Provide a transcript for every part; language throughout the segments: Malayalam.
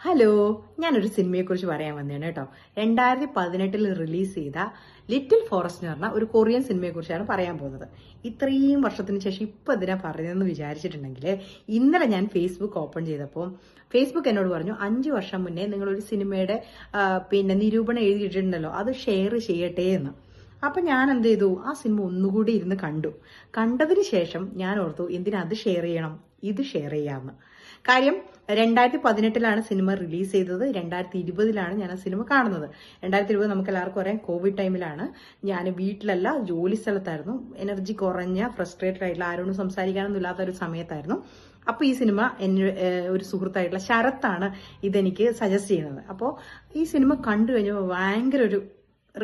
ഹലോ ഞാനൊരു സിനിമയെക്കുറിച്ച് പറയാൻ വന്നതാണ് കേട്ടോ. രണ്ടായിരത്തി പതിനെട്ടിൽ റിലീസ് ചെയ്ത ലിറ്റിൽ ഫോറസ്റ്റ് എന്ന് പറഞ്ഞ ഒരു കൊറിയൻ സിനിമയെക്കുറിച്ചാണ് പറയാൻ പോകുന്നത്. ഇത്രയും വർഷത്തിന് ശേഷം ഇപ്പം ഇതിനാ പറയുന്നതെന്ന് വിചാരിച്ചിട്ടുണ്ടെങ്കിൽ ഇന്നലെ ഞാൻ ഫേസ്ബുക്ക് ഓപ്പൺ ചെയ്തപ്പോൾ ഫേസ്ബുക്ക് എന്നോട് പറഞ്ഞു അഞ്ച് വർഷം മുന്നേ നിങ്ങളൊരു സിനിമയുടെ പിന്നെ നിരൂപണം എഴുതിയിട്ടുണ്ടല്ലോ അത് ഷെയർ ചെയ്യട്ടെ എന്ന്. അപ്പൊ ഞാൻ എന്ത് ചെയ്തു? ആ സിനിമ ഒന്നുകൂടി ഇരുന്ന് കണ്ടു. കണ്ടതിന് ശേഷം ഞാൻ ഓർത്തു എന്തിനാ അത് ഷെയർ ചെയ്യണം? ഇത് ഷെയർ ചെയ്യാമെന്ന് കാര്യം രണ്ടായിരത്തി പതിനെട്ടിലാണ് സിനിമ റിലീസ് ചെയ്തത്. രണ്ടായിരത്തി ഇരുപതിലാണ് ഞാൻ ആ സിനിമ കാണുന്നത്. രണ്ടായിരത്തി ഇരുപത് നമുക്ക് എല്ലാവർക്കും അറിയാം കോവിഡ് ടൈമിലാണ് ഞാൻ വീട്ടിലല്ല ജോലി സ്ഥലത്തായിരുന്നു. എനർജി കുറഞ്ഞ ഫ്രസ്ട്രേറ്റഡ് ആയിട്ടുള്ള ആരോടും സംസാരിക്കാനൊന്നും ഇല്ലാത്ത ഒരു സമയത്തായിരുന്നു. അപ്പൊ ഈ സിനിമ എന്നെ ഒരു സുഹൃത്തായിട്ടുള്ള ശരത്താണ് ഇതെനിക്ക് സജസ്റ്റ് ചെയ്യുന്നത്. അപ്പോൾ ഈ സിനിമ കണ്ടു കഴിഞ്ഞപ്പോൾ ഭയങ്കര ഒരു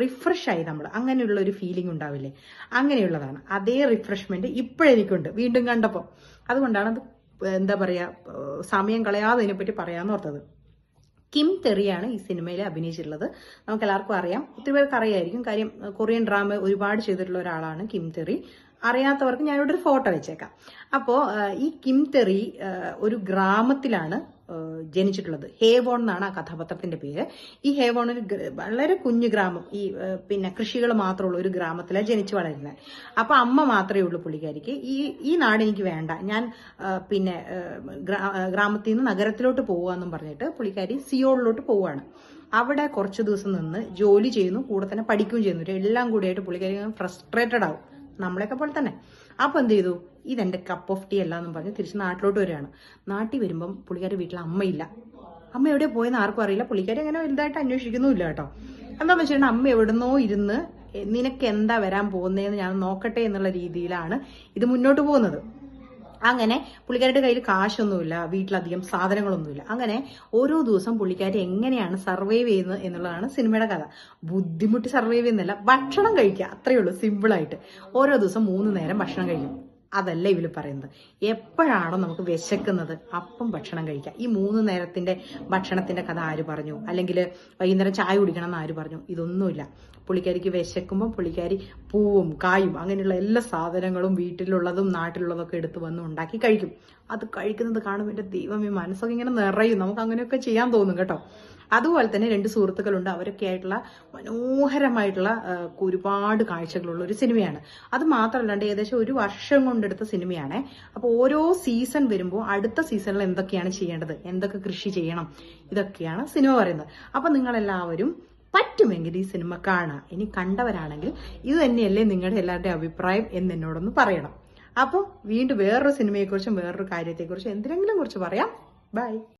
റിഫ്രഷ് ആയി നമ്മൾ അങ്ങനെയുള്ള ഒരു ഫീലിംഗ് ഉണ്ടാവില്ലേ? അങ്ങനെയുള്ളതാണ്. അതേ റിഫ്രഷ്മെന്റ് ഇപ്പോഴെനിക്കുണ്ട്. വീണ്ടും കണ്ടപ്പോൾ അതുകൊണ്ടാണ് അത് എന്താ പറയാ സമയം കളയാതെ ഇതിനെപ്പറ്റി പറയാന്ന് ഓർത്തത്. കിം തെറിയാണ് ഈ സിനിമയിൽ അഭിനയിച്ചിട്ടുള്ളത്. നമുക്ക് എല്ലാവർക്കും അറിയാം. ഒത്തിരി പേർക്ക് അറിയായിരിക്കും. കാര്യം കൊറിയൻ ഡ്രാമ ഒരുപാട് ചെയ്തിട്ടുള്ള ഒരാളാണ് കിം തെറി. അറിയാത്തവർക്ക് ഞാനിവിടെ ഒരു ഫോട്ടോ വെച്ചേക്കാം. അപ്പോൾ ഈ കിം തെറി ഒരു ഗ്രാമത്തിലാണ് ജനിച്ചിട്ടുള്ളത്. ഹേവോൺ എന്നാണ് ആ കഥാപാത്രത്തിന്റെ പേര്. ഈ ഒരു വളരെ കുഞ്ഞു ഗ്രാമം. ഈ പിന്നെ കൃഷികൾ മാത്രമുള്ള ഒരു ഗ്രാമത്തിലാണ് ജനിച്ചു വളരുന്നത്. അപ്പൊ അമ്മ മാത്രമേ ഉള്ളൂ പുള്ളിക്കാരിക്ക്. ഈ ഈ നാട് എനിക്ക് വേണ്ട. ഞാൻ പിന്നെ ഗ്രാമത്തിൽ നിന്ന് നഗരത്തിലോട്ട് പോവാന്നും പറഞ്ഞിട്ട് പുള്ളിക്കാരി സിയോളിലോട്ട് പോവാണ് അവിടെ കുറച്ച് ദിവസം നിന്ന് ജോലി ചെയ്യുന്നു കൂടെ തന്നെ പഠിക്കുകയും ചെയ്യുന്നു. എല്ലാം കൂടിയായിട്ട് പുള്ളിക്കാരി ഫ്രസ്ട്രേറ്റഡ് ആവും. നമ്മളെയൊക്കെ പോലെ തന്നെ. അപ്പൊ എന്ത് ചെയ്തു? ഇതെന്റെ കപ്പ് ഓഫ് ടീ അല്ല എന്നും പറഞ്ഞ് തിരിച്ച് നാട്ടിലോട്ട് വരികയാണ്. നാട്ടിൽ വരുമ്പം പുള്ളിക്കാരുടെ വീട്ടിൽ അമ്മയില്ല. അമ്മ എവിടെ പോയെന്ന് ആർക്കും അറിയില്ല. പുള്ളിക്കാരി അങ്ങനെ വലുതായിട്ട് അന്വേഷിക്കുന്നുമില്ല കേട്ടോ. എന്താന്ന് വെച്ചിട്ടുണ്ടെങ്കിൽ അമ്മ എവിടുന്നോ ഇരുന്ന് നിനക്ക് എന്താ വരാൻ പോകുന്നതെന്ന് ഞാൻ നോക്കട്ടെ എന്നുള്ള രീതിയിലാണ് ഇത് മുന്നോട്ട് പോകുന്നത്. അങ്ങനെ പുള്ളിക്കാരുടെ കയ്യിൽ കാശൊന്നുമില്ല വീട്ടിലധികം സാധനങ്ങളൊന്നുമില്ല. അങ്ങനെ ഓരോ ദിവസം പുള്ളിക്കാരി എങ്ങനെയാണ് സർവൈവ് ചെയ്യുന്നത് എന്നുള്ളതാണ് സിനിമയുടെ കഥ. ബുദ്ധിമുട്ടി സർവൈവ് ചെയ്യുന്നില്ല. ഭക്ഷണം കഴിക്കുക. അത്രയേ ഉള്ളൂ. സിമ്പിളായിട്ട് ഓരോ ദിവസം മൂന്ന് നേരം ഭക്ഷണം കഴിക്കും. അതല്ല ഇവർ പറയുന്നത്. എപ്പോഴാണോ നമുക്ക് വിശക്കുന്നത് അപ്പം ഭക്ഷണം കഴിക്കുക ഈ മൂന്ന് നേരത്തിന്റെ ഭക്ഷണത്തിന്റെ കഥ ആര് പറഞ്ഞു? അല്ലെങ്കിൽ വൈകുന്നേരം ചായ കുടിക്കണം എന്ന് ആര് പറഞ്ഞു? ഇതൊന്നുമില്ല. പുള്ളിക്കാരിക്ക് വിശക്കുമ്പോൾ പുള്ളിക്കാരി പൂവും കായും അങ്ങനെയുള്ള എല്ലാ സാധനങ്ങളും വീട്ടിലുള്ളതും നാട്ടിലുള്ളതൊക്കെ എടുത്ത് വന്ന് ഉണ്ടാക്കി കഴിക്കും. അത് കഴിക്കുന്നത് കാണുമ്പോൾ എന്റെ ദൈവമേ മനസ്സൊക്കെ ഇങ്ങനെ നിറയും. നമുക്ക് അങ്ങനെയൊക്കെ ചെയ്യാൻ തോന്നും കേട്ടോ. അതുപോലെ തന്നെ രണ്ട് സുഹൃത്തുക്കളുണ്ട്. അവരൊക്കെ ആയിട്ടുള്ള മനോഹരമായിട്ടുള്ള ഒരുപാട് കാഴ്ചകളുള്ള ഒരു സിനിമയാണ്. അത് മാത്രമല്ലാണ്ട് ഏകദേശം ഒരു വർഷം കൊണ്ടെടുത്ത സിനിമയാണ്. അപ്പോൾ ഓരോ സീസൺ വരുമ്പോൾ അടുത്ത സീസണിൽ എന്തൊക്കെയാണ് ചെയ്യേണ്ടത്? എന്തൊക്കെ കൃഷി ചെയ്യണം? ഇതൊക്കെയാണ് സിനിമ പറയുന്നത്. അപ്പൊ നിങ്ങളെല്ലാവരും പറ്റുമെങ്കിൽ ഈ സിനിമ കാണാം. ഇനി കണ്ടവരാണെങ്കിൽ ഇത് തന്നെയല്ലേ നിങ്ങളുടെ എല്ലാവരുടെയും അഭിപ്രായം എന്ന് എന്നോടൊന്ന് പറയണം. അപ്പോൾ വീണ്ടും വേറൊരു സിനിമയെക്കുറിച്ചും വേറൊരു കാര്യത്തെക്കുറിച്ചും എന്തിനെങ്കിലും കുറിച്ച് പറയാം. ബൈ.